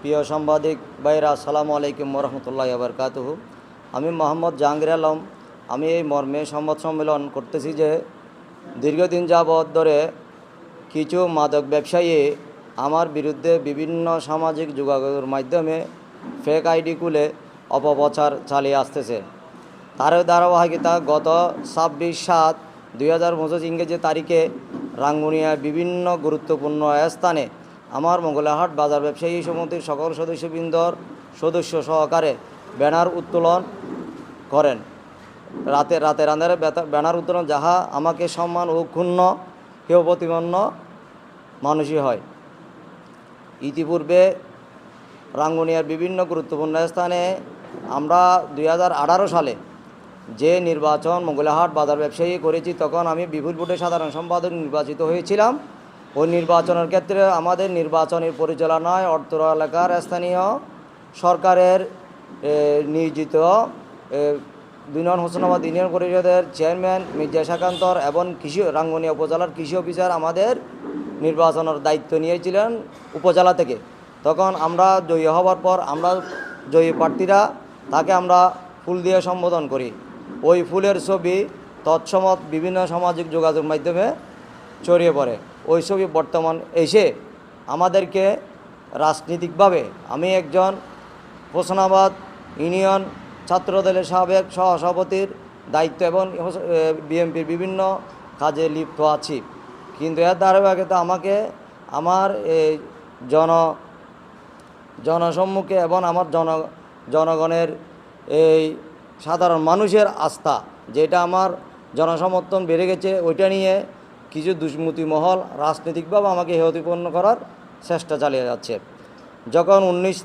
প্রিয় সাংবাদিক ভাইরা আসসালামু আলাইকুম রহমতুল্লাহ আবরকাতহু আমি মোহাম্মদ জাহাঙ্গীর আলম। আমি এই মর্মে সংবাদ সম্মেলন করতেছি যে, দীর্ঘদিন যাবৎ ধরে কিছু মাদক ব্যবসায়ী আমার বিরুদ্ধে বিভিন্ন সামাজিক যোগাযোগের মাধ্যমে ফেক আইডি খুলে অপপ্রচার চালিয়ে আসতেছে। তার ধারাবাহিকতা গত ছাব্বিশ সাত দুই হাজার পঁচিশ ইংরেজি তারিখে রাঙ্গুনিয়ার বিভিন্ন গুরুত্বপূর্ণ স্থানে আমার মঙ্গলাহাট বাজার ব্যবসায়ী সমিতির সকল সদস্যবৃন্দর সদস্য সহকারে ব্যানার উত্তোলন করেন। রাতে রাতে আন্ধারে বেতা- ব্যানার উত্তোলন যাহা আমাকে সম্মান ও ক্ষুণ্ণ কেউ প্রতিপন্ন মানুষই হয়। ইতিপূর্বে রাঙ্গুনিয়ার বিভিন্ন গুরুত্বপূর্ণ স্থানে আমরা দু হাজার আঠারো সালে যে নির্বাচন মঙ্গলাহাট বাজার ব্যবসায়ী করেছি, তখন আমি বিপুল ভোটে সাধারণ সম্পাদক নির্বাচিত হয়েছিলাম। ওই নির্বাচনের ক্ষেত্রে আমাদের নির্বাচনের পরিচালনায় অর্থ এলাকার স্থানীয় সরকারের নিয়োজিত দুই নং হোসেনাবাদ ইউনিয়ন পরিষদের চেয়ারম্যান মির্জা শাকান্তর এবং কৃষি, রাঙ্গুনিয়া উপজেলার কৃষি অফিসার আমাদের নির্বাচনের দায়িত্ব নিয়েছিলেন উপজেলা থেকে। তখন আমরা জয়ী হওয়ার পর আমরা জয়ী প্রার্থীরা তাকে আমরা ফুল দিয়ে সম্বোধন করি। ওই ফুলের ছবি তৎসমত বিভিন্ন সামাজিক যোগাযোগ মাধ্যমে ছড়িয়ে পড়ে। ওই ছবি বর্তমান এসে আমাদেরকে রাজনীতিকভাবে আমি একজন হোসনাবাদ ইউনিয়ন ছাত্রদলের সাবেক সহসভাপতির দায়িত্ব এবং বিএনপির বিভিন্ন কাজে লিপ্ত আছি। কিন্তু এর ধারাবাহিকতা আমাকে আমার এই জন, জনসম্মুখে এবং আমার জন, জনগণের এই সাধারণ মানুষের আস্থা, যেটা আমার জনসমর্থন বেড়ে গেছে, ওইটা নিয়ে কিছু দুষ্মতি মহল রাজনৈতিকভাবে আমাকে হেয়তিপূর্ণ করার চেষ্টা চালিয়ে যাচ্ছে। যখন উনিশ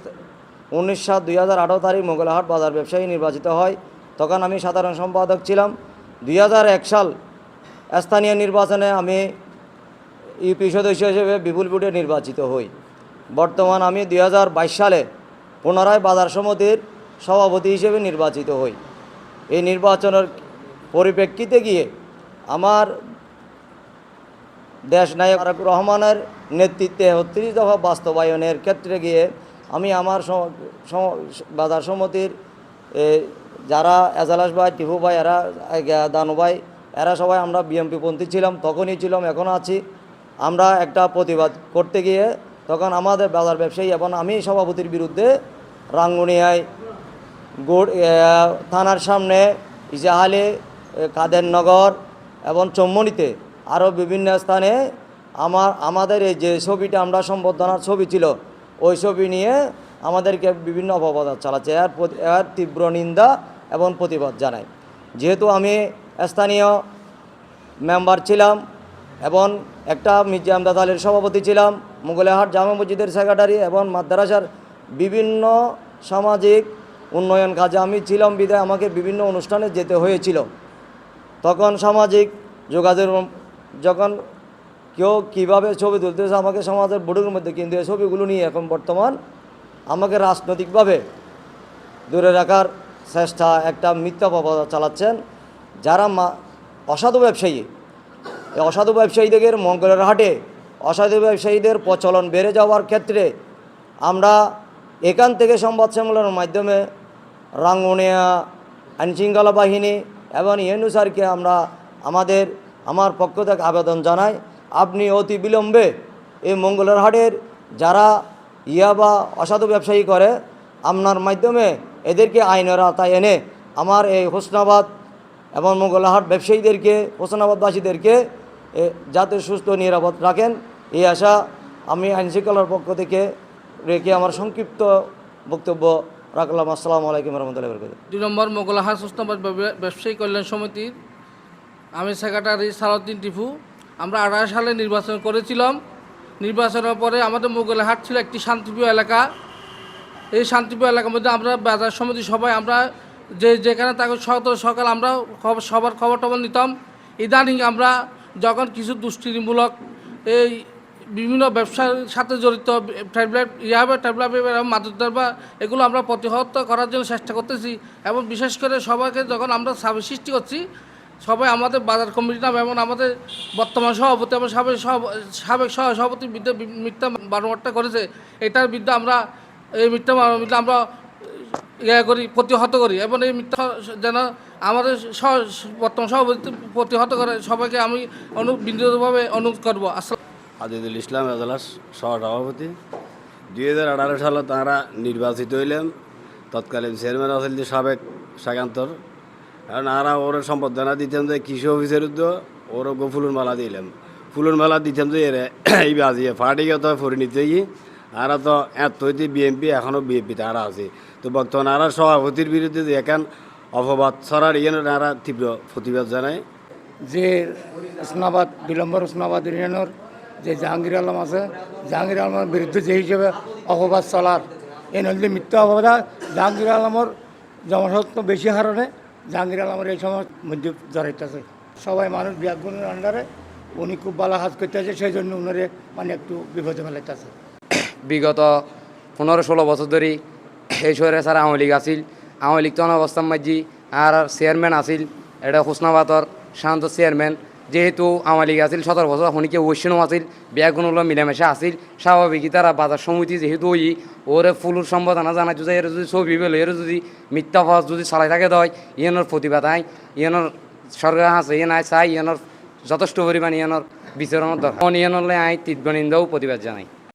উনিশ সাত দুই হাজার আঠারো তারিখ মোগলাহাট বাজার ব্যবসায়ী নির্বাচিত হয়, তখন আমি সাধারণ সম্পাদক ছিলাম। দুই এক সাল স্থানীয় নির্বাচনে আমি ইউপি সদস্য হিসেবে বিপুল ভোটে নির্বাচিত হই। বর্তমান আমি দুই হাজার বাইশ সালে পুনরায় বাজার সমিতির সভাপতি হিসেবে নির্বাচিত হই। এই নির্বাচনের পরিপ্রেক্ষিতে গিয়ে আমার দেশ নায়ক তারেক রহমানের নেতৃত্বে বত্রিশ দফা বাস্তবায়নের ক্ষেত্রে গিয়ে আমি আমার বাজার সমিতির যারা এজালাস ভাই, টিপু ভাই, এরা দানু ভাই, এরা সবাই আমরা বিএমপি পন্থী ছিলাম, তখনই ছিলাম, এখন আছি। আমরা একটা প্রতিবাদ করতে গিয়ে তখন আমাদের বাজার ব্যবসায়ী এবং আমি সভাপতির বিরুদ্ধে রাঙ্গুনিয়ায় গোড় থানার সামনে ইজাহালে কাদেরনগর এবং চম্মনিতে আরও বিভিন্ন স্থানে আমার, আমাদের এই যে ছবিটা আমরা সম্বর্ধনার ছবি ছিল, ওই ছবি নিয়ে আমাদেরকে বিভিন্ন অপবাদ চালাচ্ছে। এর এর তীব্র নিন্দা এবং প্রতিবাদ জানাই যেহেতু আমি স্থানীয় মেম্বার ছিলাম এবং একটা মির্জা আমদাদ আলীর সভাপতি ছিলাম মুগলেহাট জামা মসজিদের সেক্রেটারি এবং মাদ্রাসার বিভিন্ন সামাজিক উন্নয়ন কাজে আমি ছিলাম বিদায় আমাকে বিভিন্ন অনুষ্ঠানে যেতে হয়েছিল। তখন সামাজিক যোগাযোগ যখন কেউ কীভাবে ছবি তুলতেছে, আমাকে সমাজের বোর্ডের মধ্যে কিন্তু এই ছবিগুলো নিয়ে এখন বর্তমান আমাকে রাজনৈতিকভাবে দূরে রাখার চেষ্টা একটা মিথ্যা প্রপাদা চালাচ্ছেন। যারা মা, অসাধু ব্যবসায়ী, এই অসাধু ব্যবসায়ীদের মঙ্গলের হাটে, অসাধু ব্যবসায়ীদের প্রচলন বেড়ে যাওয়ার ক্ষেত্রে আমরা এখান থেকে সংবাদ সম্মেলনের মাধ্যমে রাঙ্গুনিয়া, আইনশৃঙ্খলা বাহিনী এবং ইউনুসারকে আমরা আমাদের আমার পক্ষ থেকে আবেদন জানাই, আপনি অতি বিলম্বে এই মঙ্গলের হাটের যারা ইয়া বা অসাধু ব্যবসায়ী করে, আপনার মাধ্যমে এদেরকে আইনের আওতায় এনে আমার এই হোসনাবাদ এবং মোগলাহাট ব্যবসায়ীদেরকে, হোসনাবাদবাসীদেরকে যাতে সুস্থ নিরাপদ রাখেন, এই আশা আমি আইনশৃঙ্খলার পক্ষ থেকে রেখে আমার সংক্ষিপ্ত বক্তব্য রাখলাম। আসসালামু আলাইকুম রহমতুল্লাহ দুই নম্বর মোগলাহাট সুস্নাবাদ ব্যব- ব্যবসায়ী কল্যাণ সমিতির আমি সেক্রেটারি সালাউদ্দিন টিফু আমরা আঠারো সালে নির্বাচন করেছিলাম। নির্বাচনের পরে আমাদের মোগলাহাট ছিল একটি শান্তিপ্রিয় এলাকা। এই শান্তিপ্রিয় এলাকার মধ্যে আমরা বাজার সমিতি সবাই আমরা যে যেখানে তাকে সকাল সকাল আমরা সবার খবর টবর নিতাম। ইদানিং আমরা যখন কিছু দুষ্টিমূলক এই বিভিন্ন ব্যবসার সাথে জড়িত, ট্যাবলেট, ইয়াবে, ট্যাবলেট মাদক দ্রব্য এগুলো আমরা প্রতিহত করার জন্য চেষ্টা করতেছি। এবং বিশেষ করে সবাইকে যখন আমরা সাবে সৃষ্টি করছি সবাই আমাদের বাজার কমিটি নাম এবং আমাদের বর্তমান সভাপতি এবং সাবেক সাবেক সহ সভাপতির বিরুদ্ধে মিথ্যা বারোয়ারটা করেছে। এটার বিরুদ্ধে আমরা, এই মিথ্যা মামলা আমরা ইয়ে করি, প্রতিহত করি এবং এই মিথ্যা যেন আমাদের বর্তমান সভাপতি প্রতিহত করে, সবাইকে আমি অনু বিনীতভাবে অনুরোধ করব। আসসালাম। আজিদুল ইসলাম এজলাস সহসভাপতি দুই হাজার আঠারো সালে তারা নির্বাচিত হইলেন। তৎকালীন চেয়ারম্যান আছিল সাবেক শাকান্তর কারণ আরা ওর সম্বর্ধনা দিতাম যে কৃষি অফিসের উদ্যোগ, ওর গো ফুলুর মালা দিলাম ফুলুর মালা দিতাম যে এর এই বাজিয়ে পার্টিগত পরিণতি হই আর তো এত হইতে বিএনপি এখনও বিএনপি তারা আছে। তো বর্তমানে আরা সভাপতির বিরুদ্ধে যে এখান অপবাদ ছড়ার ইয়ে আরা তীব্র প্রতিবাদ জানায়। যে উসনাবাদ বিলম্বর উসনাবাদ ইউনিয়নের যে জাহাঙ্গীর আলম আছে, জাহাঙ্গীর আলমের বিরুদ্ধে যে হিসেবে অপবাদ চলার এই নদী মিথ্যা অপবাদ জাহাঙ্গীর আলমের জনসত্ব বেশি হারণে জাহাঙ্গীর আলমের এই সময় মধ্যে জড়াইতেছে সবাই মানুষ ব্যাগুনের আন্ডারে উনি খুব ভালো কাজ করতেছে সেই জন্য উনারে মানে একটু বিপদে ফেলাইতেছে। বিগত পনেরো ষোলো বছর ধরে এই শহরে স্যার আওয়ামী লীগ আসিল আওয়ামী লীগ তখন অবস্থান মাঝি আর চেয়ারম্যান আসিল এটা হুসনাবাদর শান্ত চেয়ারম্যান। যেহেতু আওয়ামী লীগ আছিল, সতেরো বছর শনিকে বৈষ্ণব আছিল ব্যাগুণগুলো মিলামেশা আছিল, স্বাভাবিকই তারা বাজার সমিতি যেহেতু ওই, ওরে ফুলুর সম্বোধনা জানা যে এর যদি ছবি পেলে এর যদি মিথ্যা ফস যদি চালাই থাকে দয় ইয়নের প্রতিবাদ আই ইয়নের সরকার আছে ইয়ে নাই চাই ইয়নের যথেষ্ট পরিমাণ ইয়নের বিচরণের দরকার। ইয়নলে আই তীব্র নিন্দাও প্রতিবাদ জানাই।